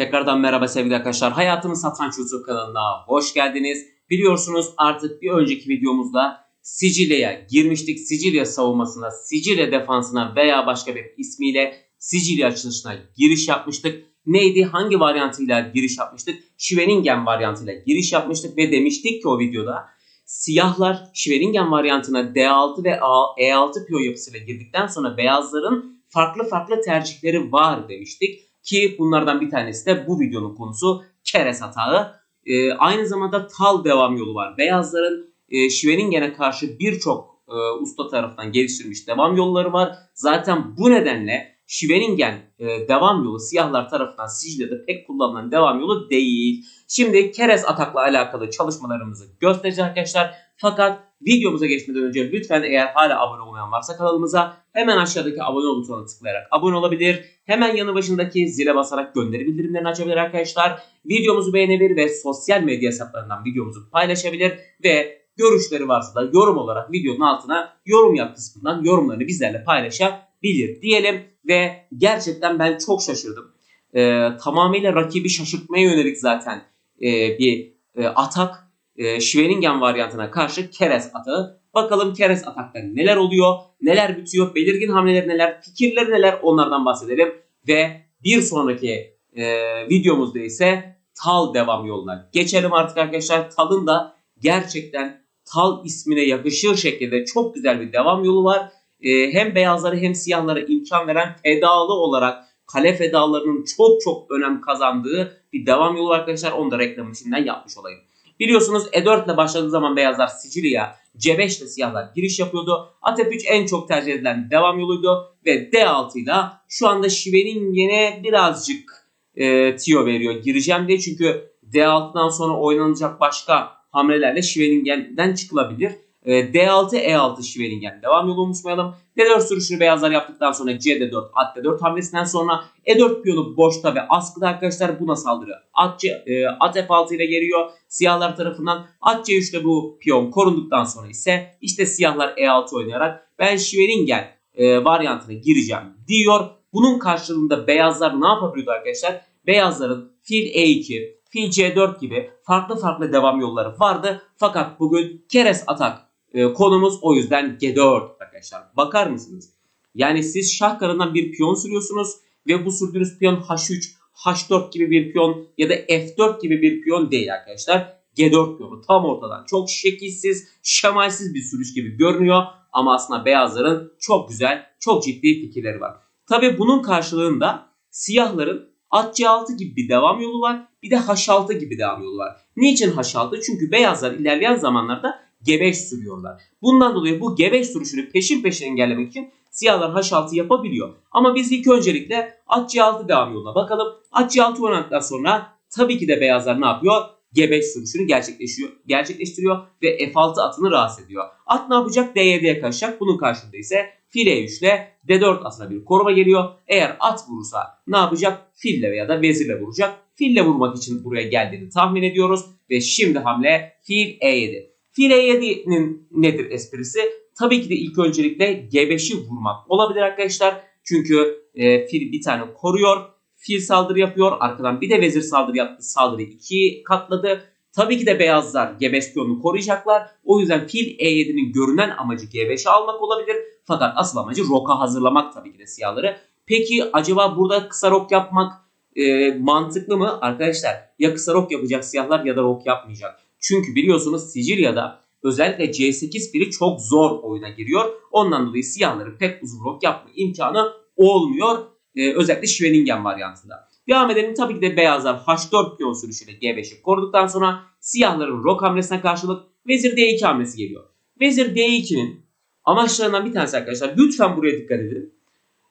Tekrardan merhaba sevgili arkadaşlar. Hayatımın Satranç YouTube kanalına hoş geldiniz. Biliyorsunuz artık bir önceki videomuzda Sicilya'ya girmiştik. Sicilya savunmasına, Sicilya defansına veya başka bir ismiyle Sicilya açılışına giriş yapmıştık. Neydi? Hangi varyantıyla giriş yapmıştık? Schwenningen varyantıyla giriş yapmıştık ve demiştik ki o videoda siyahlar Schwenningen varyantına D6 ve E6 piyon yapısıyla girdikten sonra beyazların farklı farklı tercihleri var demiştik. Ki bunlardan bir tanesi de bu videonun konusu keres hatağı. Ee, aynı zamanda tal devam yolu var. Beyazların e, Schwenningen'e karşı birçok e, usta tarafından geliştirilmiş devam yolları var. Zaten bu nedenle Schwenningen e, devam yolu siyahlar tarafından Sicilya'da pek kullanılan devam yolu değil. Şimdi keres atakla alakalı çalışmalarımızı göstereceğiz arkadaşlar. Fakat videomuza geçmeden önce lütfen eğer hala abone olmayan varsa kanalımıza hemen aşağıdaki abone ol butonuna tıklayarak abone olabilir. Hemen yanı başındaki zile basarak gönderi bildirimlerini açabilir arkadaşlar. Videomuzu beğenebilir ve sosyal medya hesaplarından videomuzu paylaşabilir ve görüşleri varsa da yorum olarak videonun altına yorum yap kısmından yorumlarını bizlerle paylaşabilir diyelim ve gerçekten ben çok şaşırdım. Ee, tamamıyla rakibi şaşırtmaya yönelik zaten e, bir e, atak e, Schwenningen varyantına karşı keres atağı. Bakalım keres atakta neler oluyor, neler bitiyor, belirgin hamleler neler, fikirleri neler onlardan bahsedelim. Ve bir sonraki e, videomuzda ise Tal devam yoluna geçelim artık arkadaşlar. Tal'ın da gerçekten Tal ismine yakışır şekilde çok güzel bir devam yolu var. E, hem beyazları hem siyahlara imkan veren fedalı olarak kale fedalarının çok çok önem kazandığı bir devam yolu arkadaşlar. Onu da reklamın içinden yapmış olayım. Biliyorsunuz E4 ile başladığı zaman beyazlar Sicilya, C5 ile siyahlar giriş yapıyordu. At F3 en çok tercih edilen devam yoluydu. Ve D6 ile şu anda Schwenningen'e birazcık e, tiyo veriyor gireceğim diye. Çünkü D6'dan sonra oynanacak başka hamlelerle Schwenningen'den çıkılabilir. D6, E6 Schwenningen devam yolu unutmayalım. D4 sürüşünü beyazlar yaptıktan sonra CD4, at D4 hamlesinden sonra E4 piyonu boşta ve askıda arkadaşlar buna saldırı. At, C, e, at F6 ile geliyor siyahlar tarafından. At C3'te bu piyon korunduktan sonra ise işte siyahlar E6 oynayarak ben Schwenningen e, varyantına gireceğim diyor. Bunun karşılığında beyazlar ne yapabiliyordu arkadaşlar? Beyazların fil E2, fil C4 gibi farklı farklı devam yolları vardı. Fakat bugün keres atak e, konumuz o yüzden G4 arkadaşlar. Bakar mısınız? Yani siz şah karından bir piyon sürüyorsunuz ve bu sürdüğünüz piyon H3, H4 gibi bir piyon ya da F4 gibi bir piyon değil arkadaşlar. G4 piyonu tam ortadan çok şekilsiz, şemalsiz bir sürüş gibi görünüyor ama aslında beyazların çok güzel, çok ciddi fikirleri var. Tabi bunun karşılığında siyahların at C6 gibi bir devam yolu var. Bir de H6 gibi devam yolu var. Niçin H6? Çünkü beyazlar ilerleyen zamanlarda G5 sürüyorlar. Bundan dolayı bu G5 sürüşünü peşin peşin engellemek için siyahlar H6 yapabiliyor. Ama biz ilk öncelikle at C6 devam yoluna bakalım. At C6 oynadıktan sonra tabii ki de beyazlar ne yapıyor? G5 sürüşünü gerçekleşiyor, gerçekleştiriyor ve F6 atını rahatsız ediyor. At ne yapacak? D7'ye kaçacak. Bunun karşılığında ise fil E3 ile D4 atına bir koruma geliyor. Eğer at vurursa ne yapacak? Fille veya da vezirle vuracak. Fille vurmak için buraya geldiğini tahmin ediyoruz. Ve şimdi hamle fil E7. Fil E7'nin nedir esprisi? Tabii ki de ilk öncelikle G5'i vurmak olabilir arkadaşlar. Çünkü e, fil bir tane koruyor. Fil saldırı yapıyor. Arkadan bir de vezir saldırı yaptı. Saldırıyı 2 katladı. Tabii ki de beyazlar G5 piyonunu koruyacaklar. O yüzden fil E7'nin görünen amacı G5'i almak olabilir. Fakat asıl amacı roka hazırlamak tabii ki de siyahları. Peki acaba burada kısa rok yapmak e, mantıklı mı? Arkadaşlar ya kısa rok yapacak siyahlar ya da rok yapmayacak. Çünkü biliyorsunuz Sicilya'da özellikle C8 biri çok zor oyuna giriyor. Ondan dolayı siyahların pek uzun rok yapma imkanı olmuyor. Ee, özellikle Schwenningen varyantında. Devam edelim. Tabii ki de beyazlar H4 piyon sürüşüyle G5'i koruduktan sonra siyahların rok hamlesine karşılık vezir D2 hamlesi geliyor. Vezir D2'nin amaçlarından bir tanesi arkadaşlar lütfen buraya dikkat edin.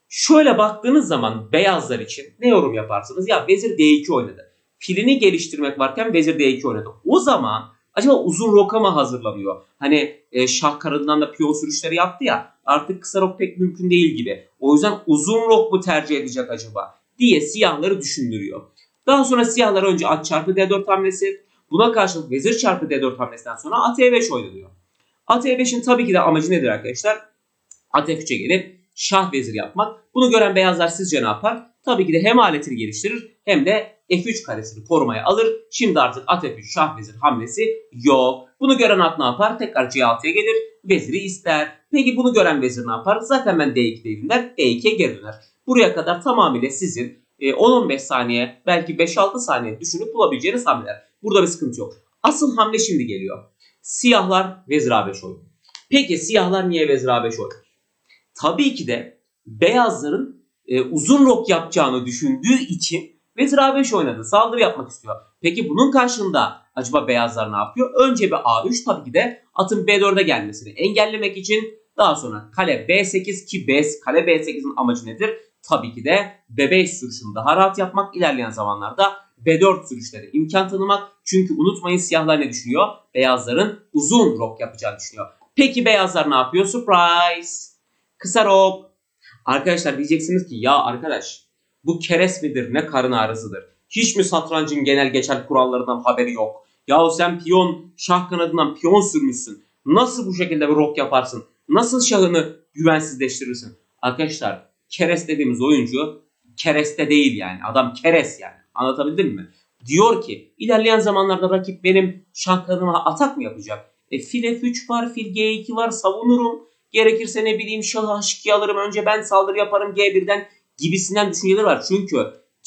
Şöyle baktığınız zaman beyazlar için ne yorum yaparsınız? Ya vezir D2 oynadı. Filini geliştirmek varken vezir D2 oynadı. O zaman acaba uzun roka mı hazırlanıyor? Hani e, şah karından da piyon sürüşleri yaptı ya artık kısa rok pek mümkün değil gibi. O yüzden uzun rok mu tercih edecek acaba diye siyahları düşündürüyor. Daha sonra siyahlar önce at çarpı D4 hamlesi buna karşılık vezir çarpı D4 hamlesinden sonra at E5 oynanıyor. At E5'in tabii ki de amacı nedir arkadaşlar? At F3'e gelip şah vezir yapmak. Bunu gören beyazlar sizce ne yapar? Tabii ki de hem aletini geliştirir hem de F3 karesini korumaya alır. Şimdi artık at F3 şah vezir hamlesi yok. Bunu gören at ne yapar? Tekrar C6'ya gelir. Veziri ister. Peki bunu gören vezir ne yapar? Zaten ben D2'deydim der. D2'ye geri. Buraya kadar tamamıyla sizin e, 10-15 saniye belki 5-6 saniye düşünüp bulabileceğiniz hamleler. Burada bir sıkıntı yok. Asıl hamle şimdi geliyor. Siyahlar vezir A5 oynuyor. Peki siyahlar niye vezir A5 oynuyor? Tabii ki de beyazların e, uzun rok yapacağını düşündüğü için vezir A5 oynadı. Saldırı yapmak istiyor. Peki bunun karşılığında acaba beyazlar ne yapıyor? Önce bir A3 tabii ki de atın B4'e gelmesini engellemek için daha sonra kale B8 ki B, kale B8'in amacı nedir? Tabii ki de B5 sürüşünü daha rahat yapmak ilerleyen zamanlarda B4 sürüşleri imkan tanımak. Çünkü unutmayın siyahlar ne düşünüyor? Beyazların uzun rok yapacağını düşünüyor. Peki beyazlar ne yapıyor? Surprise! Kısa rok. Arkadaşlar diyeceksiniz ki ya arkadaş bu keres midir ne karın ağrısıdır? Hiç mi satrancın genel geçer kurallarından haberi yok? Yahu sen piyon şah kanadından piyon sürmüşsün. Nasıl bu şekilde bir rok yaparsın? Nasıl şahını güvensizleştirirsin? Arkadaşlar keres dediğimiz oyuncu kereste değil yani. Adam keres yani. Anlatabildim mi? Diyor ki ilerleyen zamanlarda rakip benim şah kanadıma atak mı yapacak? E fil F3 var, fil G2 var savunurum. Gerekirse ne bileyim şahı H2 alırım önce ben saldırı yaparım G1'den gibisinden düşünceler var. Çünkü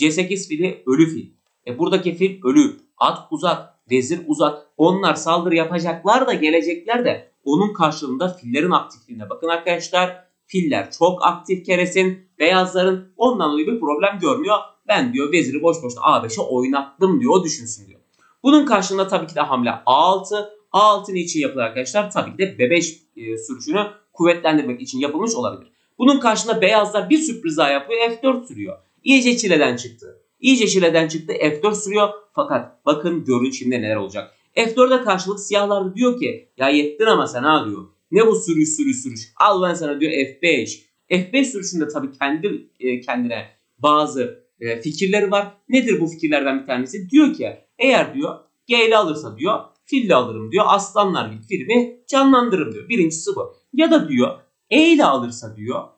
C8 fili ölü fil. E buradaki fil ölü. At uzak, vezir uzak. Onlar saldırı yapacaklar da gelecekler de onun karşılığında fillerin aktifliğine bakın arkadaşlar. Filler çok aktif keresin. Beyazların ondan dolayı bir problem görmüyor. Ben diyor veziri boş boşuna A5'e oynattım diyor düşünsün diyor. Bunun karşılığında tabii ki de hamle A6. A6 için yapılır arkadaşlar? Tabii ki de B5 e, sürüşünü kuvvetlendirmek için yapılmış olabilir. Bunun karşılığında beyazlar bir sürpriz daha yapıyor. F4 sürüyor. İyice çileden çıktı. İyice çileden çıktı. F4 sürüyor. Fakat bakın görün şimdi neler olacak. F4'e karşılık siyahlar diyor ki ya yettin ama sen ha diyor. Ne bu sürüş sürüş sürüş. Al ben sana diyor F5. F5 sürüşünde tabii kendi e, kendine bazı e, fikirleri var. Nedir bu fikirlerden bir tanesi? Diyor ki eğer diyor G ile alırsa diyor fille alırım diyor. Aslanlar gibi filmi canlandırırım diyor. Birincisi bu. Ya da diyor E ile alırsa diyor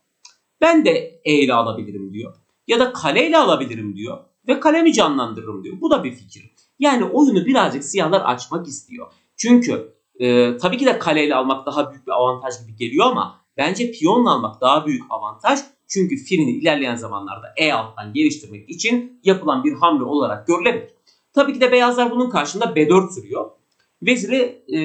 ben de E ile alabilirim diyor. Ya da kale ile alabilirim diyor. Ve kalemi canlandırırım diyor. Bu da bir fikir. Yani oyunu birazcık siyahlar açmak istiyor. Çünkü e, tabii ki de kaleyle almak daha büyük bir avantaj gibi geliyor ama bence piyonla almak daha büyük avantaj. Çünkü filini ilerleyen zamanlarda E alttan geliştirmek için yapılan bir hamle olarak görülebilir. Tabii ki de beyazlar bunun karşında B4 sürüyor. Veziri e,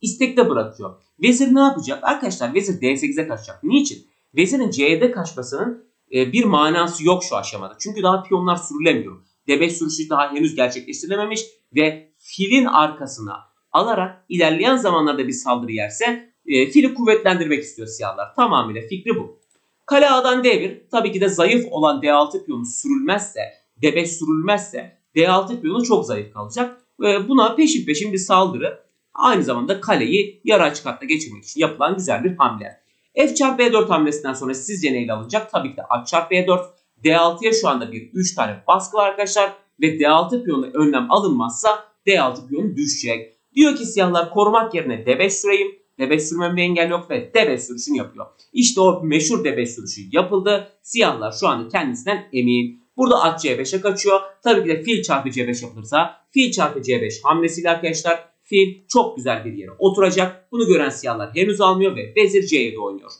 istekte bırakıyor. Vezir ne yapacak? Arkadaşlar vezir D8'e kaçacak. Niçin? Vezirin C'de kaçmasının e, bir manası yok şu aşamada. Çünkü daha piyonlar sürülemiyor. D5 sürüşü daha henüz gerçekleştirilememiş ve filin arkasına alarak ilerleyen zamanlarda bir saldırı yerse e, fili kuvvetlendirmek istiyor siyahlar. Tamamıyla fikri bu. Kale A'dan D1 tabii ki de zayıf olan D6 piyonu sürülmezse, D5 sürülmezse D6 piyonu çok zayıf kalacak. Ve buna peşin peşin bir saldırı aynı zamanda kaleyi yarı açık hatta geçirmek için yapılan güzel bir hamle. F çarpı E4 hamlesinden sonra sizce neyle alınacak? Tabii ki de at çarpı E4. D6'ya şu anda bir 3 tane baskı var arkadaşlar. Ve D6 piyonu önlem alınmazsa D6 piyonu düşecek. Diyor ki siyahlar korumak yerine D5 süreyim. D5 sürmem bir engel yok ve D5 sürüşünü yapıyor. İşte o meşhur D5 sürüşü yapıldı. Siyahlar şu anda kendisinden emin. Burada at C5'e kaçıyor. Tabii ki de fil çarpı C5 yapılırsa fil çarpı C5 hamlesiyle arkadaşlar fil çok güzel bir yere oturacak. Bunu gören siyahlar henüz almıyor ve vezir C7 oynuyor.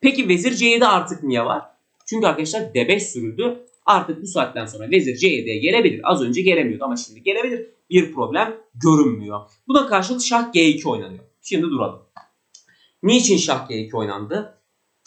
Peki vezir C7 artık niye var? Çünkü arkadaşlar D5 sürüldü. Artık bu saatten sonra vezir C7'ye gelebilir. Az önce gelemiyordu ama şimdi gelebilir. Bir problem görünmüyor. Buna karşılık şah G2 oynanıyor. Şimdi duralım. Niçin şah G2 oynandı?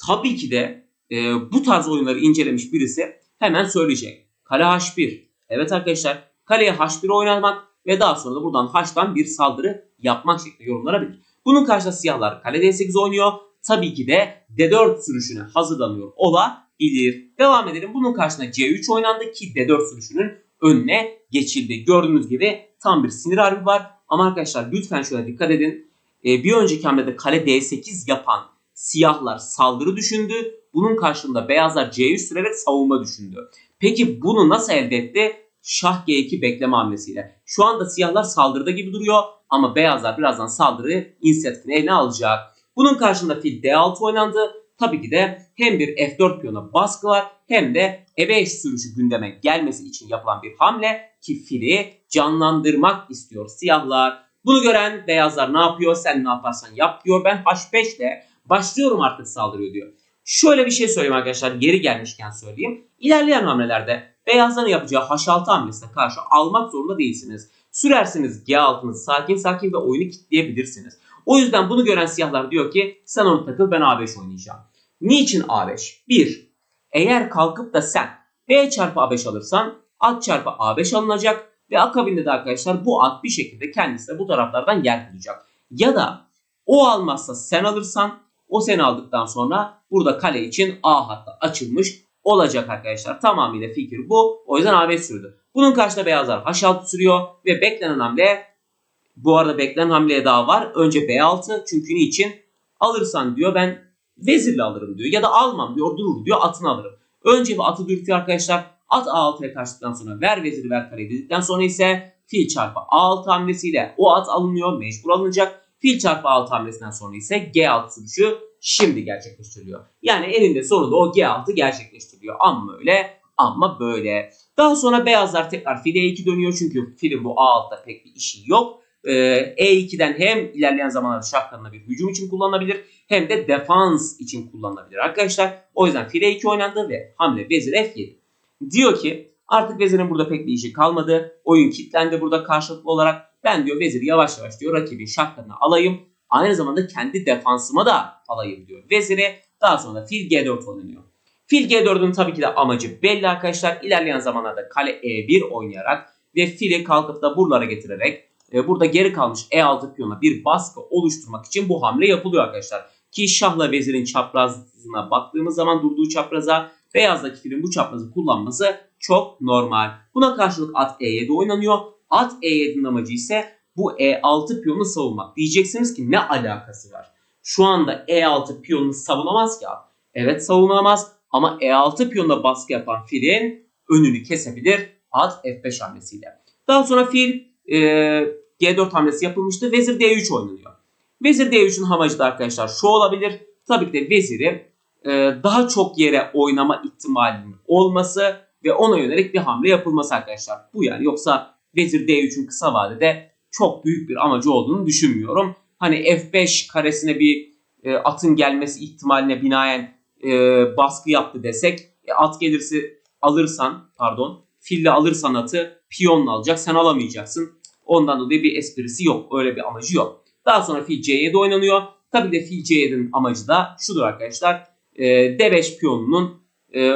Tabii ki de e, bu tarz oyunları incelemiş birisi hemen söyleyecek. Kale H1. Evet arkadaşlar kaleye H1 oynamak ve daha sonra da buradan H'tan bir saldırı yapmak şeklinde yorumlanabilir. Bunun karşısında siyahlar kale D8 oynuyor. Tabii ki de D4 sürüşüne hazırlanıyor olabilir. Devam edelim. Bunun karşısında C3 oynandı ki D4 sürüşünün önüne geçildi. Gördüğünüz gibi tam bir sinir harbi var. Ama arkadaşlar lütfen şöyle dikkat edin. Ee, bir önceki hamlede kale D8 yapan siyahlar saldırı düşündü. Bunun karşılığında beyazlar C3 sürerek savunma düşündü. Peki bunu nasıl elde etti? Şah G2 bekleme hamlesiyle. Şu anda siyahlar saldırıda gibi duruyor ama beyazlar birazdan saldırı inisiyatifini eline alacak. Bunun karşılığında fil D6 oynandı. Tabii ki de hem bir F4 piyona baskı var hem de E5 sürüşü gündeme gelmesi için yapılan bir hamle ki fili canlandırmak istiyor siyahlar. Bunu gören beyazlar ne yapıyor? Sen ne yaparsan yap diyor. Ben H5 ile başlıyorum artık saldırıyor diyor. Şöyle bir şey söyleyeyim arkadaşlar geri gelmişken söyleyeyim. İlerleyen hamlelerde beyazların yapacağı H6 hamlesine karşı almak zorunda değilsiniz. Sürersiniz G6'nızı sakin sakin ve oyunu kitleyebilirsiniz. O yüzden bunu gören siyahlar diyor ki sen onu takıl ben A5 oynayacağım. Niçin A5? 1. Eğer kalkıp da sen B çarpı A5 alırsan at çarpı A5 alınacak ve akabinde de arkadaşlar bu at bir şekilde kendisi de bu taraflardan yer bulacak. Ya da o almazsa sen alırsan o seni aldıktan sonra burada kale için A hattı açılmış olacak arkadaşlar. Tamamıyla fikir bu. O yüzden A5 sürdü. Bunun karşısında beyazlar H6 sürüyor ve beklenen hamle bu arada beklenen hamleye daha var. Önce B6 çünkü niçin? Alırsan diyor ben vezirle alırım diyor. Ya da almam diyor durur diyor atını alırım. Önce bir atı dürtüyor arkadaşlar. At A6'ya kaçtıktan sonra ver veziri ver kareyi dedikten sonra ise fil çarpı A6 hamlesiyle o at alınıyor. Mecbur alınacak. Fil çarpı A6 hamlesinden sonra ise G6 sürüşü şimdi gerçekleştiriliyor. Yani elinde sonunda o G6 gerçekleştiriliyor. Ama öyle ama böyle. Daha sonra beyazlar tekrar file 2 dönüyor çünkü filin bu A6'da pek bir işi yok. Ee, E2'den hem ilerleyen zamanlarda şahlarına bir hücum için kullanılabilir hem de defans için kullanılabilir arkadaşlar. O yüzden file 2 oynandı ve hamle vezir F7. Diyor ki artık vezirin burada pek bir işi kalmadı. Oyun kilitlendi burada karşılıklı olarak. Ben diyor veziri yavaş yavaş diyor rakibin şahlarını alayım. Aynı zamanda kendi defansıma da alayım diyor veziri. Daha sonra fil G4 oynanıyor. Fil G4'ün tabii ki de amacı belli arkadaşlar. İlerleyen zamanlarda kale E1 oynayarak ve fili kalkıp da buralara getirerek e, burada geri kalmış E6 piyona bir baskı oluşturmak için bu hamle yapılıyor arkadaşlar. Ki şahla vezirin çaprazına baktığımız zaman durduğu çapraza beyazdaki filin bu çaprazı kullanması çok normal. Buna karşılık at E7 oynanıyor. At E7'nin amacı ise bu E6 piyonu savunmak. Diyeceksiniz ki ne alakası var? Şu anda E6 piyonunu savunamaz ki at. Evet savunamaz ama E6 piyonuna baskı yapan filin önünü kesebilir at F5 hamlesiyle. Daha sonra fil e, G4 hamlesi yapılmıştı. Vezir D3 oynanıyor. Vezir D3'ün amacı da arkadaşlar şu olabilir. Tabii ki de veziri e, daha çok yere oynama ihtimalinin olması ve ona yönelik bir hamle yapılması arkadaşlar. Bu yani yoksa vezir D3'ün kısa vadede çok büyük bir amacı olduğunu düşünmüyorum. Hani F5 karesine bir e, atın gelmesi ihtimaline binaen e, baskı yaptı desek e, at gelirse alırsan pardon fille alırsan atı piyonla alacak sen alamayacaksın. Ondan dolayı bir esprisi yok. Öyle bir amacı yok. Daha sonra fil C7 oynanıyor. Tabii de fil C7'nin amacı da şudur arkadaşlar. E, D5 piyonunun e,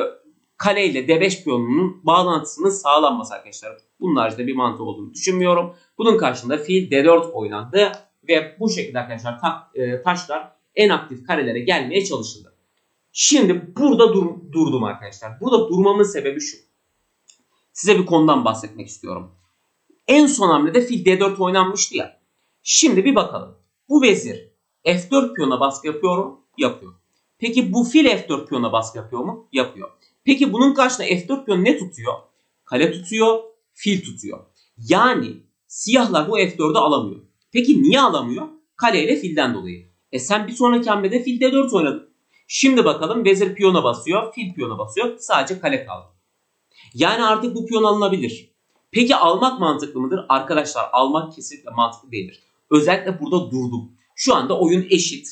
kale ile D5 piyonunun bağlantısının sağlanması arkadaşlar. Bunun haricinde bir mantığı olduğunu düşünmüyorum. Bunun karşılığında fil D4 oynandı ve bu şekilde arkadaşlar ta, e, taşlar en aktif karelere gelmeye çalışıldı. Şimdi burada dur, durdum arkadaşlar. Burada durmamın sebebi şu. Size bir konudan bahsetmek istiyorum. En son hamlede fil D4 oynanmıştı ya. Şimdi bir bakalım. Bu vezir F4 piyona baskı yapıyor mu? Yapıyor. Peki bu fil F4 piyona baskı yapıyor mu? Yapıyor. Peki bunun karşısında F4 piyon ne tutuyor? Kale tutuyor, fil tutuyor. Yani siyahlar bu F4'ü alamıyor. Peki niye alamıyor? Kale ile filden dolayı. E sen bir sonraki hamlede fil D4 oynadın. Şimdi bakalım vezir piyona basıyor, fil piyona basıyor. Sadece kale kaldı. Yani artık bu piyon alınabilir. Peki almak mantıklı mıdır? Arkadaşlar almak kesinlikle mantıklı değildir. Özellikle burada durdum. Şu anda oyun eşit.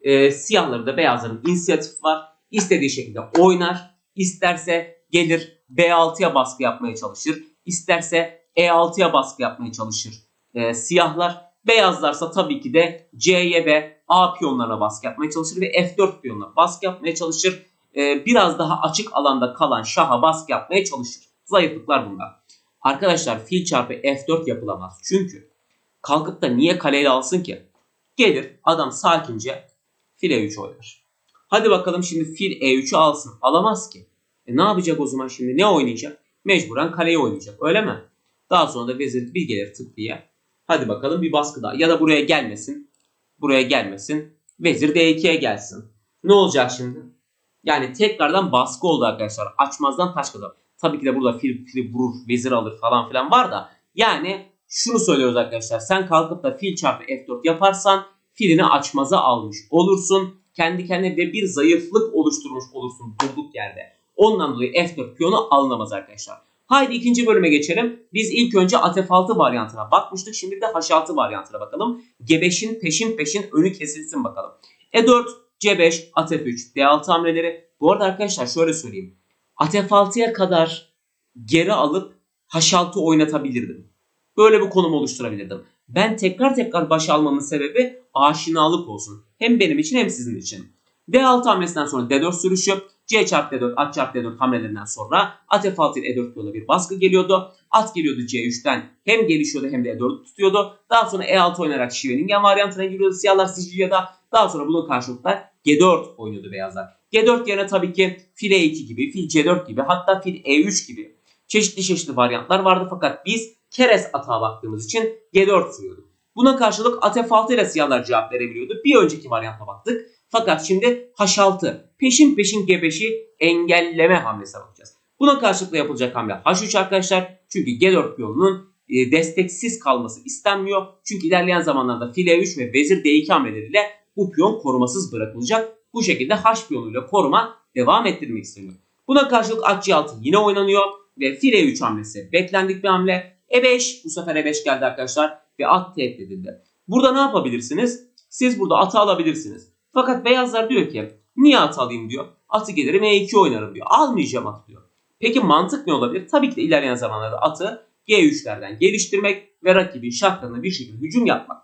Ee, siyahların da beyazların inisiyatif var. İstediği şekilde oynar. İsterse gelir B6'ya baskı yapmaya çalışır. İsterse E6'ya baskı yapmaya çalışır. Ee, siyahlar. Beyazlarsa tabii ki de C'ye ve A piyonlarına baskı yapmaya çalışır ve F4 piyonuna baskı yapmaya çalışır. Ee, biraz daha açık alanda kalan şaha baskı yapmaya çalışır. Zayıflıklar bunlar. Arkadaşlar fil çarpı F4 yapılamaz. Çünkü kalkıp da niye kaleyle alsın ki? Gelir adam sakince fil E3 oynar. Hadi bakalım şimdi fil E3'ü alsın. Alamaz ki. E ne yapacak o zaman şimdi? Ne oynayacak? Mecburen kaleyi oynayacak. Öyle mi? Daha sonra da vezir bir gelir tık diye. Hadi bakalım bir baskı daha. Ya da buraya gelmesin. Buraya gelmesin. Vezir D2'ye gelsin. Ne olacak şimdi? Yani tekrardan baskı oldu arkadaşlar. Açmazdan taş kadar. Tabii ki de burada fil, fil vurur, vezir alır falan filan var da. Yani şunu söylüyoruz arkadaşlar. Sen kalkıp da fil çarpı F4 yaparsan filini açmaza almış olursun. Kendi kendine bir zayıflık oluşturmuş olursun durduk yerde. Ondan dolayı F4 piyonu alınamaz arkadaşlar. Haydi ikinci bölüme geçelim. Biz ilk önce at F6 varyantına bakmıştık. Şimdi de H6 varyantına bakalım. G5'in peşin peşin önü kesilsin bakalım. E4, C5, at F3, D6 hamleleri. Bu arada arkadaşlar şöyle söyleyeyim. At F6'ya kadar geri alıp H6 oynatabilirdim. Böyle bir konum oluşturabilirdim. Ben tekrar tekrar baş almamın sebebi aşinalık olsun. Hem benim için hem sizin için. D6 hamlesinden sonra D4 sürüşü, C çarpı D4, at çarpı D4 hamlelerinden sonra at F6 ile E4 yoluna bir baskı geliyordu. At geliyordu C3'ten hem gelişiyordu hem de E4'ü tutuyordu. Daha sonra E6 oynayarak Schwenningen varyantına giriyordu siyahlar Sicilya'da. Daha sonra bunun karşılıkta G4 oynuyordu beyazlar. G4 yerine tabii ki fil E2 gibi, fil C4 gibi hatta fil E3 gibi çeşitli çeşitli varyantlar vardı fakat biz keres atağa baktığımız için G4 sürüyorduk. Buna karşılık at F6 ile siyahlar cevap verebiliyordu. Bir önceki varyanta baktık. Fakat şimdi H6 peşin peşin G5'i engelleme hamlesine bakacağız. Buna karşılıklı yapılacak hamle H3 arkadaşlar. Çünkü G4 piyonunun e, desteksiz kalması istenmiyor. Çünkü ilerleyen zamanlarda fil E3 ve vezir D2 hamleleriyle bu piyon korumasız bırakılacak. Bu şekilde H piyonuyla koruma devam ettirmek isteniyor. Buna karşılık at C6 yine oynanıyor ve fil E3 hamlesi beklendik bir hamle. E5 bu sefer E5 geldi arkadaşlar ve at tehdit edildi. Burada ne yapabilirsiniz? Siz burada atı alabilirsiniz. Fakat beyazlar diyor ki niye at alayım diyor. Atı gelirim E2 oynarım diyor. Almayacağım atı diyor. Peki mantık ne olabilir? Tabii ki de ilerleyen zamanlarda atı G3'lerden geliştirmek ve rakibin şahlarına bir şekilde hücum yapmak.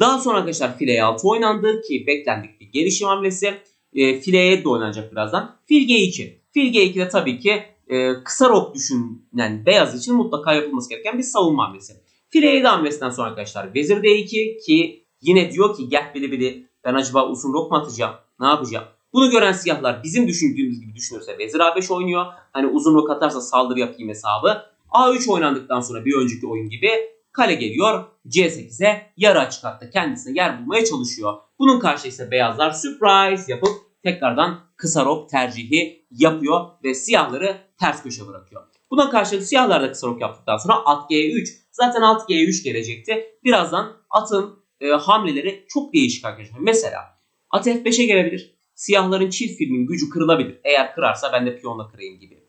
Daha sonra arkadaşlar file 6 oynandı ki beklendik bir gelişim hamlesi. E, fileye de oynanacak birazdan. Fil G2. Fil G2'de tabii ki e, kısa rok düşünen beyaz için mutlaka yapılması gereken bir savunma hamlesi. File 7 hamlesinden sonra arkadaşlar vezir D2 ki yine diyor ki gel bili bili ben acaba uzun rok mu atacağım? Ne yapacağım? Bunu gören siyahlar bizim düşündüğümüz gibi düşünürse vezir A5 oynuyor. Hani uzun rok atarsa saldırı yapayım hesabı. A3 oynandıktan sonra bir önceki oyun gibi kale geliyor. C8'e yarı açık hatta kendisine yer bulmaya çalışıyor. Bunun karşı ise beyazlar surprise yapıp tekrardan kısa rok tercihi yapıyor ve siyahları ters köşe bırakıyor. Buna karşılık siyahlar da kısa rok yaptıktan sonra at G3. Zaten at G3 gelecekti. Birazdan atın e, hamleleri çok değişik arkadaşlar. Mesela at F5'e gelebilir. Siyahların çift filmin gücü kırılabilir. Eğer kırarsa ben de piyonla kırayım gibi.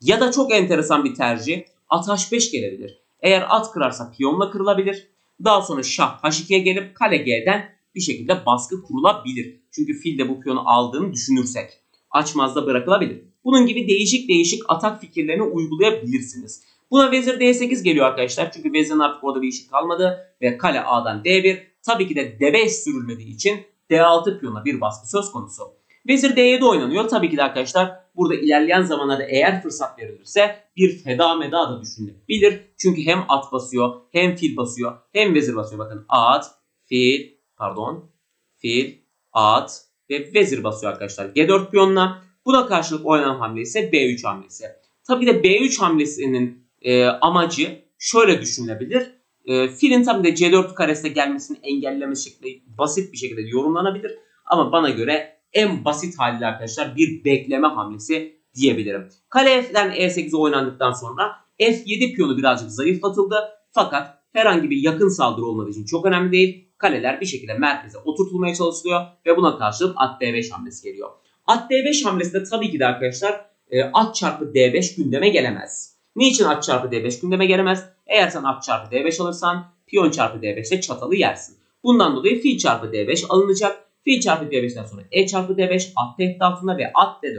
Ya da çok enteresan bir tercih. At H5 gelebilir. Eğer at kırarsa piyonla kırılabilir. Daha sonra şah H2'ye gelip kale G'den bir şekilde baskı kurulabilir. Çünkü fil de bu piyonu aldığını düşünürsek. Açmazda bırakılabilir. Bunun gibi değişik değişik atak fikirlerini uygulayabilirsiniz. Buna vezir D8 geliyor arkadaşlar. Çünkü vezirin artık orada bir işi kalmadı. Ve kale A'dan D1. Tabii ki de D5 sürülmediği için D6 piyona bir baskı söz konusu. Vezir D7 oynanıyor. Tabii ki de arkadaşlar burada ilerleyen zamanlarda eğer fırsat verilirse bir feda meda da düşünülebilir. Çünkü hem at basıyor, hem fil basıyor, hem vezir basıyor. Bakın at, fil, pardon, fil, at ve vezir basıyor arkadaşlar. G4 piyonla. Buna karşılık oynanan hamle ise B3 hamlesi. Tabii de B3 hamlesinin e, amacı şöyle düşünülebilir. E, filin tabii de C4 karesine gelmesini engelleme şekli basit bir şekilde yorumlanabilir. Ama bana göre en basit haliyle arkadaşlar bir bekleme hamlesi diyebilirim. Kale F'den E8'e oynandıktan sonra F7 piyonu birazcık zayıflatıldı. Fakat herhangi bir yakın saldırı olmadığı için çok önemli değil. Kaleler bir şekilde merkeze oturtulmaya çalışılıyor ve buna karşılık at D5 hamlesi geliyor. At D5 hamlesinde tabii ki de arkadaşlar e, at çarpı D5 gündeme gelemez. Niçin at çarpı D5 gündeme gelemez? Eğer sen at çarpı D5 alırsan piyon çarpı D5 ile çatalı yersin. Bundan dolayı fil çarpı D5 alınacak. Fil çarpı D5'ten sonra E çarpı D5 at tehdit altında ve at D4.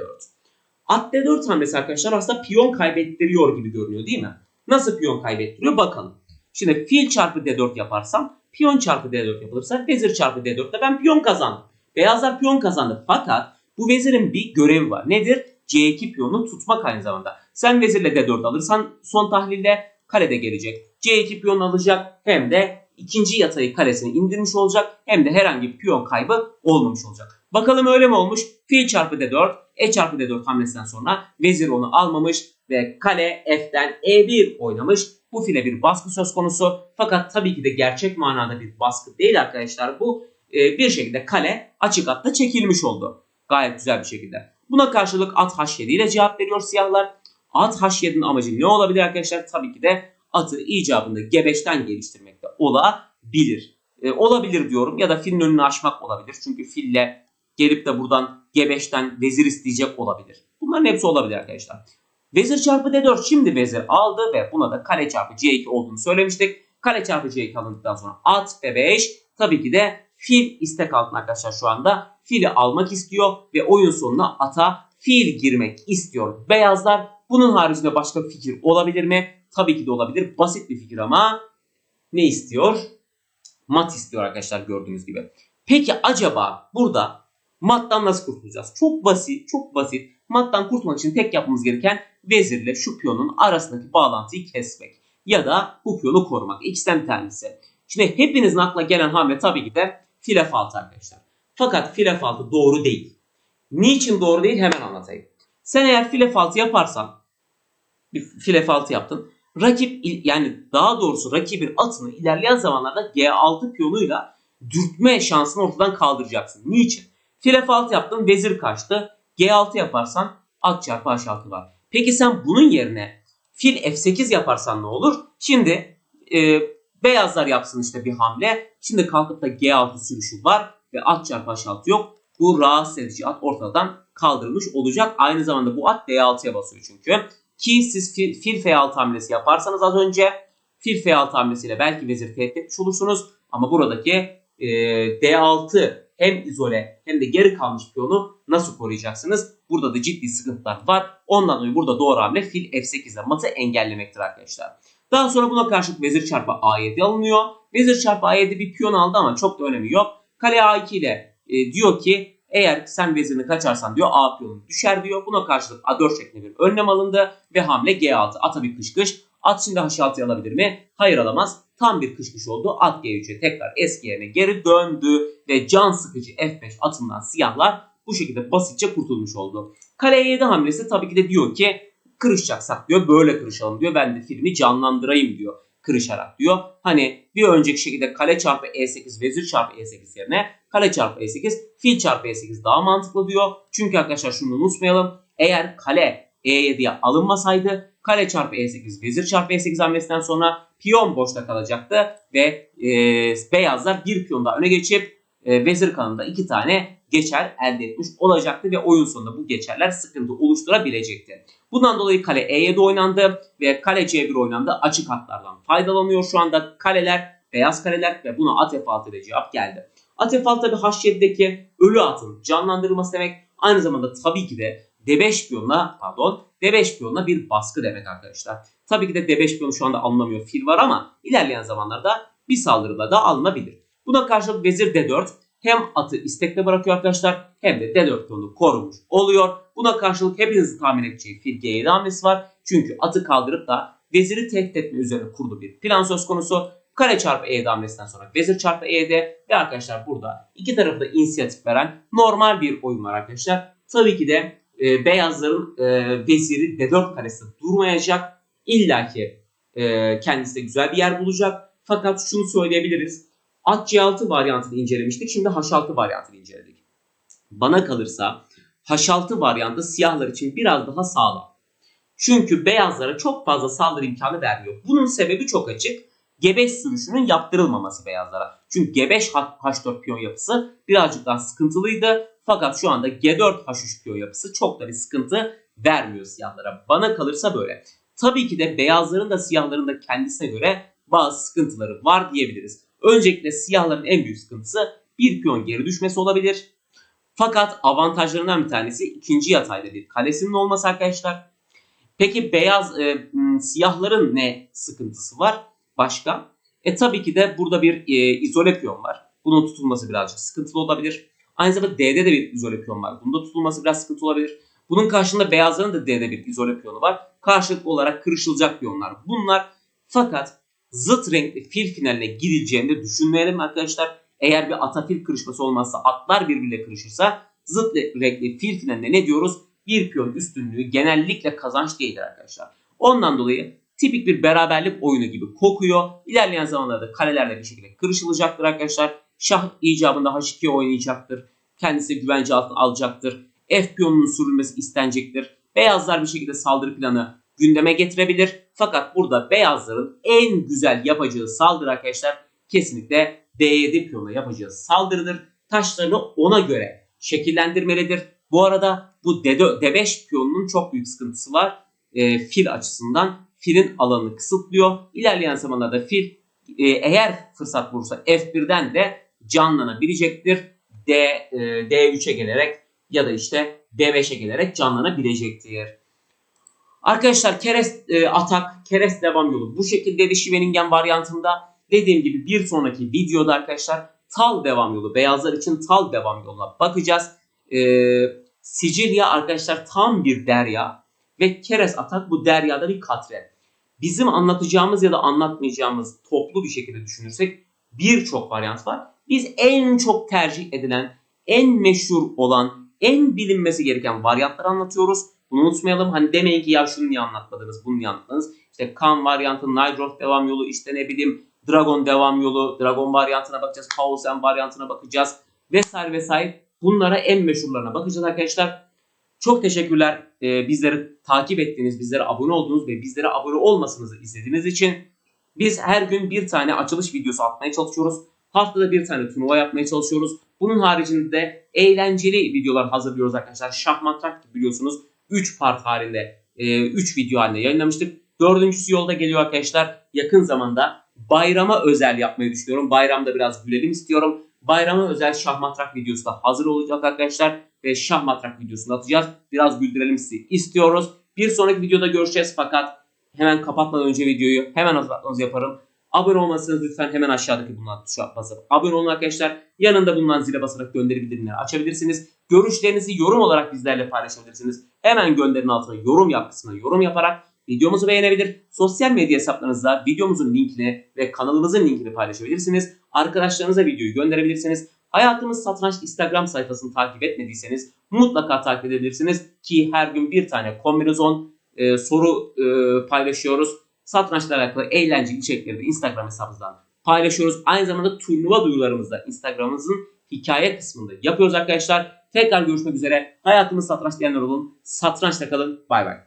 At D4 hamlesi arkadaşlar aslında piyon kaybettiriyor gibi görünüyor değil mi? Nasıl piyon kaybettiriyor bakalım. Şimdi fil çarpı D4 yaparsam piyon çarpı D4 yapılırsa vezir çarpı D4'te ben piyon kazandım. Beyazlar piyon kazandı fakat bu vezirin bir görevi var. Nedir? C2 piyonunu tutmak aynı zamanda. Sen vezirle D4 alırsan son tahlilde karede gelecek. C2 piyon alacak hem de ikinci yatayı karesine indirmiş olacak hem de herhangi bir piyon kaybı olmamış olacak. Bakalım öyle mi olmuş? Fil çarpı D4, E çarpı D4 hamlesinden sonra vezir onu almamış ve kale F'den E1 oynamış. Bu file bir baskı söz konusu. Fakat tabii ki de gerçek manada bir baskı değil arkadaşlar. Bu e, bir şekilde kale açık hatta çekilmiş oldu. Gayet güzel bir şekilde. Buna karşılık at H7 ile cevap veriyor siyahlar. At H7'nin amacı ne olabilir arkadaşlar? Tabii ki de atı icabında G5'ten geliştirmekte olabilir. E, olabilir diyorum ya da filin önünü açmak olabilir. Çünkü fille gelip de buradan G5'ten vezir isteyecek olabilir. Bunların hepsi olabilir arkadaşlar. Vezir çarpı D4 şimdi vezir aldı ve buna da kale çarpı C2 olduğunu söylemiştik. Kale çarpı C2 alındıktan sonra at B5 tabii ki de fil istek altında arkadaşlar şu anda. Fili almak istiyor ve oyun sonuna ata fil girmek istiyor. Beyazlar bunun haricinde başka fikir olabilir mi? Tabii ki de olabilir. Basit bir fikir ama ne istiyor? Mat istiyor arkadaşlar gördüğünüz gibi. Peki acaba burada mattan nasıl kurtulacağız? Çok basit, çok basit. Mattan kurtulmak için tek yapmamız gereken vezirle şu piyonun arasındaki bağlantıyı kesmek. Ya da bu piyonu korumak. İkisinden bir tanesi. Şimdi hepinizin aklına gelen hamle tabii ki de file faltı arkadaşlar. Fakat file faltı doğru değil. Niçin doğru değil hemen anlatayım. Sen eğer file faltı yaparsan bir file faltı yaptın. Rakip yani daha doğrusu rakibin atını ilerleyen zamanlarda G6 piyonuyla dürtme şansını ortadan kaldıracaksın. Niçin? File faltı yaptın vezir kaçtı. G6 yaparsan at çarpı H6 var. Peki sen bunun yerine fil F8 yaparsan ne olur? Şimdi e, beyazlar yapsın işte bir hamle. Şimdi kalkıp da G6 sürüşü var ve at çarpı H6 yok. Bu rahatsız edici at ortadan kaldırılmış olacak. Aynı zamanda bu at D6'ya basıyor çünkü. Ki siz fil, fil F6 hamlesi yaparsanız az önce fil F6 hamlesiyle belki vezir tehdit etmiş olursunuz. Ama buradaki e, D6 hem izole hem de geri kalmış piyonu nasıl koruyacaksınız? Burada da ciddi sıkıntılar var. Ondan dolayı burada doğru hamle fil F8 ile matı engellemektir arkadaşlar. Daha sonra buna karşılık vezir çarpı A7 alınıyor. Vezir çarpı A7 bir piyon aldı ama çok da önemi yok. Kale A2 ile e, diyor ki eğer sen vezirini kaçarsan diyor A piyonu düşer diyor. Buna karşılık A4 şeklinde bir önlem alındı ve hamle G6. Ata bir kış kış. At şimdi H6'yı alabilir mi? Hayır alamaz. Tam bir kış kış oldu. At G3'e tekrar eski yerine geri döndü ve can sıkıcı F5 atından siyahlar bu şekilde basitçe kurtulmuş oldu. Kale E7 hamlesi tabii ki de diyor ki kırışacaksak diyor böyle kırışalım diyor. Ben de filmi canlandırayım diyor kırışarak diyor. Hani bir önceki şekilde kale çarpı E8 vezir çarpı E8 yerine kale çarpı E8 fil çarpı E8 daha mantıklı diyor. Çünkü arkadaşlar şunu unutmayalım. Eğer kale E7'ye alınmasaydı kale çarpı E8 vezir çarpı E8 hamlesinden sonra piyon boşta kalacaktı ve e, beyazlar bir piyon daha öne geçip e, vezir kanında iki tane geçer elde etmiş olacaktı ve oyun sonunda bu geçerler sıkıntı oluşturabilecekti. Bundan dolayı kale E7 oynandı ve kale C1 oynandı. Açık hatlardan faydalanıyor şu anda kaleler, beyaz kaleler ve buna at F6 ile cevap geldi. At F6 tabi H7'deki ölü atın canlandırılması demek. Aynı zamanda tabii ki de D5 piyonuna pardon D5 piyonuna bir baskı demek arkadaşlar. Tabii ki de D5 piyonu şu anda alınamıyor fil var ama ilerleyen zamanlarda bir saldırıda da alınabilir. Buna karşılık vezir D4 hem atı istekle bırakıyor arkadaşlar hem de D4 piyonunu korumuş oluyor. Buna karşılık hepinizin tahmin edeceği fil G7 hamlesi var. Çünkü atı kaldırıp da veziri tehdit etme üzerine kurulu bir plan söz konusu. Kare çarpı E hamlesinden sonra vezir çarpı E'de ve arkadaşlar burada iki tarafı da inisiyatif veren normal bir oyun var arkadaşlar. Tabii ki de e, beyazların e, veziri D4 karesi durmayacak. İlla ki e, kendisi de güzel bir yer bulacak. Fakat şunu söyleyebiliriz. At C6 varyantını incelemiştik. Şimdi H6 varyantını inceledik. Bana kalırsa H6 varyantı siyahlar için biraz daha sağlam. Çünkü beyazlara çok fazla saldırı imkanı vermiyor. Bunun sebebi çok açık. G5 sürüşünün yaptırılmaması beyazlara. Çünkü G5 H4 piyon yapısı birazcık daha sıkıntılıydı. Fakat şu anda G4 H3 piyon yapısı çok da bir sıkıntı vermiyor siyahlara. Bana kalırsa böyle. Tabii ki de beyazların da siyahların da kendisine göre bazı sıkıntıları var diyebiliriz. Öncelikle siyahların en büyük sıkıntısı bir piyon geri düşmesi olabilir. Fakat avantajlarından bir tanesi ikinci yatayda bir kalesinin olması arkadaşlar. Peki beyaz e, siyahların ne sıkıntısı var? Başka? E tabii ki de burada bir e, izole piyon var. Bunun tutulması birazcık sıkıntılı olabilir. Aynı zamanda D'de de bir izole piyon var. Bunda tutulması biraz sıkıntı olabilir. Bunun karşılığında beyazların da D'de bir izole piyonu var. Karşılıklı olarak kırışılacak piyonlar bunlar. Fakat zıt renkli fil finaline gidileceğini düşünmeyelim arkadaşlar. Eğer bir atafil kırışması olmazsa atlar birbiriyle kırışırsa zıt renkli fil finaline ne diyoruz? Bir piyon üstünlüğü genellikle kazanç değildir arkadaşlar. Ondan dolayı tipik bir beraberlik oyunu gibi kokuyor. İlerleyen zamanlarda kalelerle bir şekilde kırışılacaktır arkadaşlar. Şah icabında H2 oynayacaktır. Kendisi güvence altına alacaktır. F piyonunun sürülmesi istenecektir. Beyazlar bir şekilde saldırı planı gündeme getirebilir. Fakat burada beyazların en güzel yapacağı saldırı arkadaşlar kesinlikle D7 piyonuna yapacağı saldırıdır. Taşlarını ona göre şekillendirmelidir. Bu arada bu D4, D5 piyonunun çok büyük sıkıntısı var. E, fil açısından filin alanını kısıtlıyor. İlerleyen zamanlarda fil e, eğer fırsat bulursa F1'den de canlanabilecektir. D, e, D3'e gelerek ya da işte D5'e gelerek canlanabilecektir. Arkadaşlar keres e, atak, keres devam yolu bu şekilde Schwenningen varyantında dediğim gibi bir sonraki videoda arkadaşlar tal devam yolu beyazlar için tal devam yoluna bakacağız. E, Sicilya arkadaşlar tam bir derya ve keres atak bu deryada bir katre. Bizim anlatacağımız ya da anlatmayacağımız toplu bir şekilde düşünürsek birçok varyant var. Biz en çok tercih edilen, en meşhur olan, en bilinmesi gereken varyantları anlatıyoruz. Bunu unutmayalım. Hani demeyin ki ya şunu niye anlatmadınız, bunu niye anlatmadınız. İşte kan varyantı, Nydroth devam yolu, işte ne bileyim Dragon devam yolu, Dragon varyantına bakacağız, Paulsen varyantına bakacağız vesaire vesaire. Bunlara en meşhurlarına bakacağız arkadaşlar. Çok teşekkürler ee, bizleri takip ettiğiniz, bizlere abone olduğunuz ve bizlere abone olmasınızı izlediğiniz için. Biz her gün bir tane açılış videosu atmaya çalışıyoruz. Haftada bir tane turnuva yapmaya çalışıyoruz. Bunun haricinde de eğlenceli videolar hazırlıyoruz arkadaşlar. Şahmatrak biliyorsunuz 3 part halinde, 3 video halinde yayınlamıştık. Dördüncüsü yolda geliyor arkadaşlar. Yakın zamanda bayrama özel yapmayı düşünüyorum. Bayramda biraz gülelim istiyorum. Bayrama özel şahmatrak videosu da hazır olacak arkadaşlar. Ve şahmatrak videosunu atacağız. Biraz güldürelim sizi istiyoruz. Bir sonraki videoda görüşeceğiz fakat hemen kapatmadan önce videoyu hemen hatırlatmanızı yaparım. Abone olmasanız lütfen hemen aşağıdaki bulunan tuşa basıp abone olun arkadaşlar. Yanında bulunan zile basarak gönderi bildirimleri açabilirsiniz. Görüşlerinizi yorum olarak bizlerle paylaşabilirsiniz. Hemen gönderin altına yorum yap kısmına yorum yaparak videomuzu beğenebilir. Sosyal medya hesaplarınızda videomuzun linkini ve kanalımızın linkini paylaşabilirsiniz. Arkadaşlarınıza videoyu gönderebilirsiniz. Hayatımız Satranç Instagram sayfasını takip etmediyseniz mutlaka takip edebilirsiniz. Ki her gün bir tane kombinezon e, soru e, paylaşıyoruz. Satrançla alakalı eğlenceli içerikleri de Instagram hesabımızdan paylaşıyoruz. Aynı zamanda turnuva duyurularımızı da Instagram'ımızın hikaye kısmında yapıyoruz arkadaşlar. Tekrar görüşmek üzere. Hayatımız satranç diyenler olun. Satrançta kalın. Bay bay.